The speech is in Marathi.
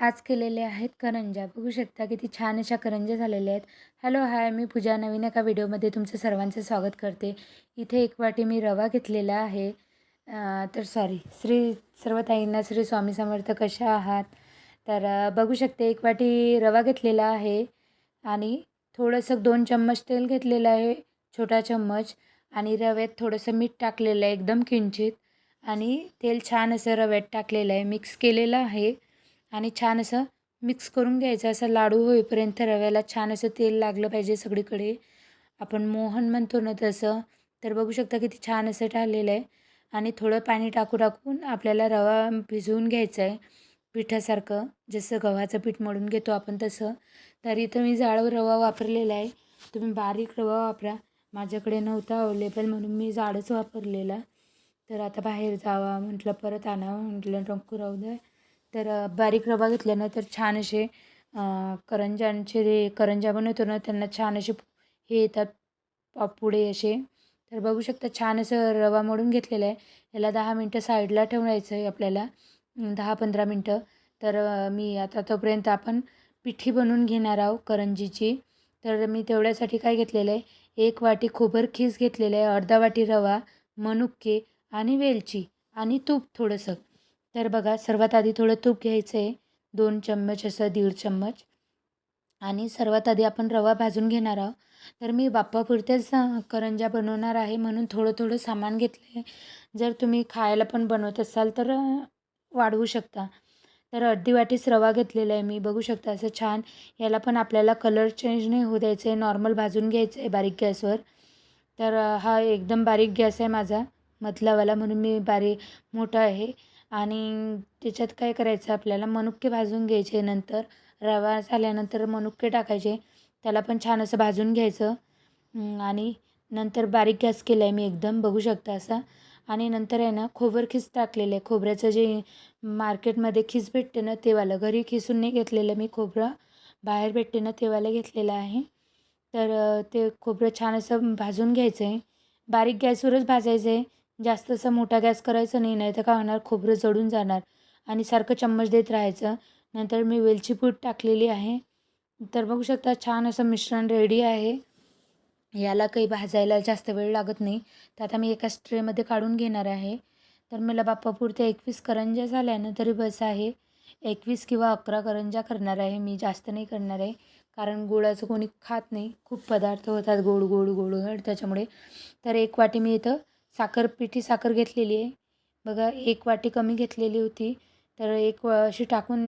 आज केलेले आहेत करंज्या. बघू शकता किती छान अशा करंज्या झालेल्या आहेत. हॅलो हाय मी पूजा. नवीन एका व्हिडिओमध्ये तुमचं सर्वांचं स्वागत करते. इथे एक वाटी मी रवा घेतलेला आहे. तर सॉरी श्री सर्वताईंना श्री स्वामी समर्थ कशा आहात? तर बघू शकते एक वाटी रवा घेतलेला आहे. आणि थोडंसं दोन चम्मच तेल घेतलेलं आहे छोटा चम्मच. आणि रव्यात थोडंसं मीठ टाकलेलं आहे एकदम किंचित. आणि तेल छान असं रव्यात टाकलेलं आहे. मिक्स केलेलं आहे. आणि छान असं मिक्स करून घ्यायचं. असं लाडू होईपर्यंत रव्याला छान असं तेल लागलं पाहिजे सगळीकडे. आपण मोहन म्हणतो ना तसं. तर बघू शकता किती छान असं टाकलेलं आहे. आणि थोडं पाणी टाकू टाकून आपल्याला रवा भिजवून घ्यायचा आहे पिठासारखं जसं गव्हाचं पीठ मळून घेतो आपण तसं. तर इथं मी जाड रवा वापरलेला आहे. तुम्ही बारीक रवा वापरा. माझ्याकडे नव्हता अवेलेबल म्हणून मी जाडच वापरलेला. तर आता बाहेर जावा म्हटलं परत आणावं म्हटलं नको राहू दे. तर बारीक रवा घेतल्यानं तर छान असे करंजांचे करंज्यांचे जे करंजा बनवतो ना त्यांना छान असे हे येतात पापुडे असे. तर बघू शकता छान असं रवा मोडून घेतलेला आहे. याला दहा मिनटं साईडला ठेवायचं आहे आपल्याला. दहा पंधरा मिनटं. तर मी आता तोपर्यंत आपण पिठी बनवून घेणार आहोत करंजीची. तर मी तेवढ्यासाठी काय घेतलेलं आहे? एक वाटी खोबर खीस घेतलेलं आहे अर्धा वाटी रवा मनुके आणि वेलची आणि तूप थोडंसं. तर बघा सर्वात आधी थोडं तूप घ्यायचं आहे दोन चम्मच असं दीड चम्मच. आणि सर्वात आधी आपण रवा भाजून घेणार आहोत. तर मी बाप्पापुरत्याच करंजा करंज्या बनवणार आहे म्हणून थोडं थोडं सामान घेतलं आहे जर तुम्ही खायला पण बनवत असाल तर वाढवू शकता. तर अर्धी वाटीच रवा घेतलेला आहे मी. बघू शकता असं छान. याला पण आपल्याला कलर चेंज नाही होऊ द्यायचं आहे नॉर्मल भाजून घ्यायचं आहे बारीक गॅसवर. तर हा एकदम बारीक गॅस आहे माझा. मधलावाला म्हणून मी बारीक मोठा आहे. आणि त्याच्यात काय करायचं आपल्याला मनुके भाजून घ्यायचे नंतर रवा झाल्यानंतर मनुके टाकायचे त्याला पण छान असं भाजून घ्यायचं. आणि नंतर बारीक गॅस केला आहे मी एकदम बघू शकता असा. आणि नंतर आहे ना खोबर खीस टाकलेलं आहे. खोबऱ्याचं जे मार्केटमध्ये खीस भेटते ना तेवालं. घरी खिसून नाही घेतलेलं मी खोबरं. बाहेर भेटते ना तेवाला घेतलेलं आहे. तर ते खोबरं छान असं भाजून घ्यायचं आहे. बारीक गॅसवरच भाजायचं आहे. जास्त असं मोठा गॅस करायचा नाही नाही तर काय होणार? खोबरं जडून जाणार. आणि सारखं चम्मच देत राहायचं. नंतर मी वेलची पूड टाकलेली आहे. तर बघू शकता छान असं मिश्रण रेडी आहे. याला काही भाजायला जास्त वेळ लागत नाही. तर आता मी एका ट्रेमध्ये काढून घेणार आहे. तर मला बाप्पापुरत्या एकवीस करंज्या झाल्या ना तरी बस आहे. एकवीस किंवा अकरा करंज्या करणार आहे. मी जास्त नाही करणार आहे. कारण गुळाचं कोणी खात नाही. खूप पदार्थ होतात गोड गोड गोड त्याच्यामुळे. तर एक वाटी मी इथं साखर पिठी साखर घेतलेली आहे. बघा एक वाटी कमी घेतलेली होती. तर एक वा- अशी टाकून